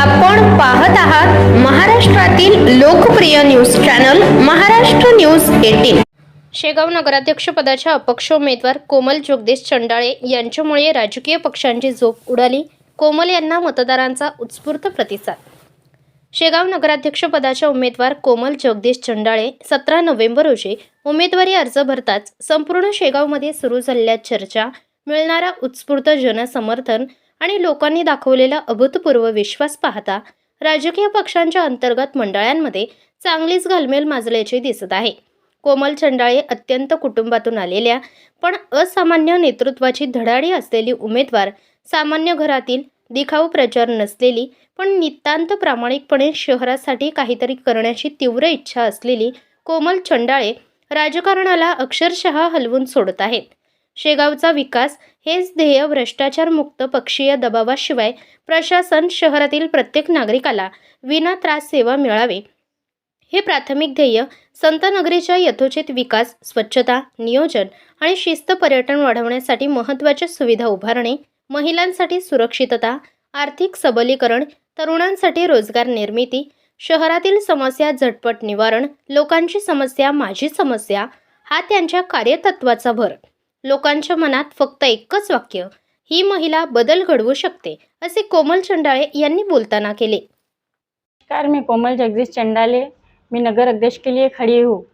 आपण पाहत आहात महाराष्ट्रातील लोकप्रिय news channel Maharashtra news eighteen. Shegaon नगराध्यक्षपदाच्या अपक्ष उमेदवार कोमल जगदीश चंडाळे यांच्यामुळे राजकीय पक्षांची झोप उडाली. कोमल यांना मतदारांचा उत्स्फूर्त प्रतिसाद. शेगाव नगराध्यक्षपदाच्या उमेदवार कोमल जगदीश चंडाळे सतरा नोव्हेंबर रोजी उमेदवारी अर्ज भरताच संपूर्ण शेगावमध्ये सुरू झालेल्या चर्चा मिळणारा उत्स्फूर्त जनसमर्थन आणि लोकांनी दाखवलेला अभूतपूर्व विश्वास पाहता राजकीय पक्षांच्या अंतर्गत मंडळांमध्ये चांगलीच घालमेल माजल्याचे दिसत आहे. कोमल चंडाळे अत्यंत कुटुंबातून आलेल्या पण असामान्य नेतृत्वाची धडाडी असलेली उमेदवार सामान्य घरातील दिखाऊ प्रचार नसलेली पण नितांत प्रामाणिकपणे शहरासाठी काहीतरी करण्याची तीव्र इच्छा असलेली कोमल चंडाळे राजकारणाला अक्षरशः हलवून सोडत आहेत. शेगावचा विकास हेच ध्येय भ्रष्टाचारमुक्त पक्षीय दबावाशिवाय प्रशासन शहरातील प्रत्येक नागरिकाला विना त्रास सेवा मिळावे. हे प्राथमिक ध्येय संतनगरीच्या यथोचित विकास स्वच्छता नियोजन आणि शिस्त पर्यटन वाढवण्यासाठी महत्त्वाच्या सुविधा उभारणे महिलांसाठी सुरक्षितता आर्थिक सबलीकरण तरुणांसाठी रोजगार निर्मिती शहरातील समस्या झटपट निवारण लोकांची समस्या माझी समस्या हा त्यांच्या कार्यतत्वाचा भर. लोकांच्या मनात फक्त एकच वाक्य ही महिला बदल घडवू शकते असे कोमल चंडाळे यांनी बोलताना केले. नमस्कार मैं कोमल जगदीश चंडाले. मैं नगर अध्यक्ष के लिए खड़ी हूँ.